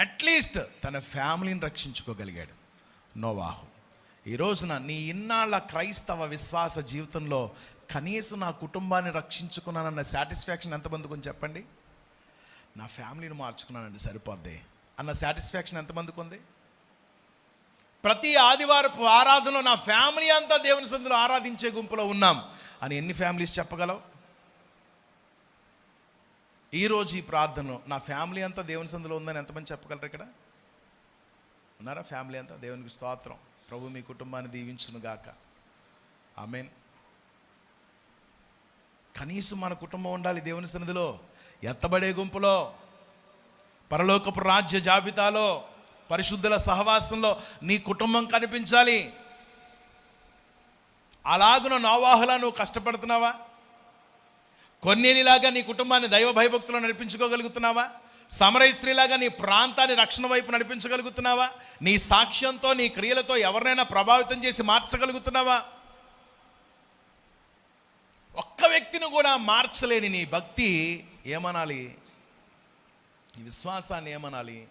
At least తన ఫ్యామిలీని రక్షించుకోగలిగాడు. నోవాహు ఈ రోజున నీ ఇన్నాళ్ళ క్రైస్తవ విశ్వాస జీవితంలో కనీసం నా కుటుంబాన్ని రక్షించుకున్నానన్న సాటిస్ఫాక్షన్ ఎంతమందికి ఉంది చెప్పండి? నా ఫ్యామిలీని మార్చుకున్నానండి సరిపోద్ది అన్న సాటిస్ఫాక్షన్ ఎంతమందికి ఉంది? ప్రతి ఆదివారపు ఆరాధనలో నా ఫ్యామిలీ అంతా దేవుని సందులో ఆరాధించే గుంపులో ఉన్నాం. అని ఎన్ని ఫ్యామిలీస్ చెప్పగలవు? ఈరోజు ఈ ప్రార్థన నా ఫ్యామిలీ అంతా దేవుని సందులో ఉందని ఎంతమంది చెప్పగలరు ఇక్కడ? ఉన్నారా? ఫ్యామిలీ అంతా దేవునికి స్తోత్రం. ప్రభు మీ కుటుంబాన్ని దీవించును గాక. ఆమెన్. కనీసం మన కుటుంబం ఉండాలి దేవుని సన్నిధిలో. ఎత్తబడే గుంపులో పరలోకపు రాజ్య జాబితాలో పరిశుద్ధుల సహవాసంలో నీ కుటుంబం కనిపించాలి. అలాగున నోవాహులా నువ్వు కష్టపడుతున్నావా? కొన్నేనిలాగా నీ కుటుంబాన్ని దైవ భయభక్తులు నడిపించుకోగలుగుతున్నావా? సమరయ స్త్రీలాగా నీ ప్రాంతాన్ని రక్షణ వైపు నడిపించగలుగుతున్నావా? నీ సాక్ష్యంతో నీ క్రియలతో ఎవరినైనా ప్రభావితం చేసి మార్చగలుగుతున్నావా? ఒక్క వ్యక్తిని కూడా మార్చలేని నీ భక్తి ఏమనాలి? నీ విశ్వాసాన్ని ఏమనాలి?